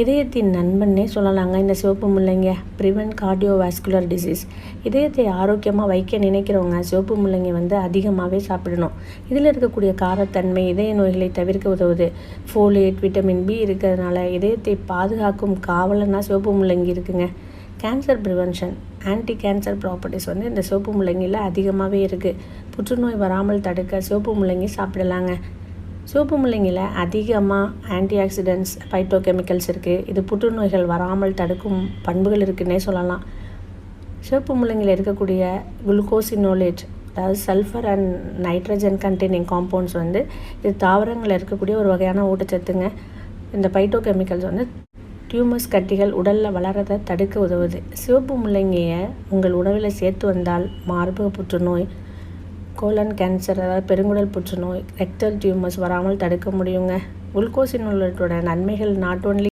இதயத்தின் நண்பன்னே சொல்லலாங்க இந்த சிவப்பு முள்ளங்க ப்ரிவென்ட் கார்டியோவாஸ்குலர் டிசீஸ். இதயத்தை ஆரோக்கியமாக வைக்க நினைக்கிறவங்க சிவப்பு முள்ளங்கி வந்து அதிகமாகவே சாப்பிடணும். இதில் இருக்கக்கூடிய காரத்தன்மை இதய நோய்களை தவிர்க்க உதவுது. ஃபோலேட் விட்டமின் பி இருக்கிறதுனால இதயத்தை பாதுகாக்கும் காவலன்னா சிவப்பு முள்ளங்கி இருக்குங்க. Cancer prevention anti cancer properties வந்து இந்த சிவப்பு முள்ளங்கியில் அதிகமாகவே இருக்குது புற்றுநோய் வராமல் தடுக்க சிவப்பு முள்ளங்கி சாப்பிடலாங்க. சிவப்பு முள்ளங்கியில் அதிகமாக ஆன்டி ஆக்சிடென்ட்ஸ் பைட்டோகெமிக்கல்ஸ் இருக்குது இது புற்றுநோய்கள் வராமல் தடுக்கும் பண்புகள் இருக்குன்னே சொல்லலாம். சிவப்பு முள்ளங்கியில் இருக்கக்கூடிய குளுக்கோசினோலேட் அதாவது sulphur and nitrogen containing compounds வந்து இது தாவரங்களில் இருக்கக்கூடிய ஒரு வகையான ஊட்டச்சத்துங்க. இந்த பைட்டோகெமிக்கல்ஸ் வந்து டியூமர்ஸ் கட்டிகள் உடலில் வளரதை தடுக்க உதவுது. சிவப்பு முள்ளங்கியை உங்கள் உணவில் சேர்த்து வந்தால் மார்பக புற்றுநோய் கோலன் கேன்சர் அதாவது பெருங்குடல் புற்றுநோய் ரெக்டல் டியூமர்ஸ் வராமல் தடுக்க முடியுங்க. குளுக்கோசினோலேட்டோட நன்மைகள் நாட் ஓன்லி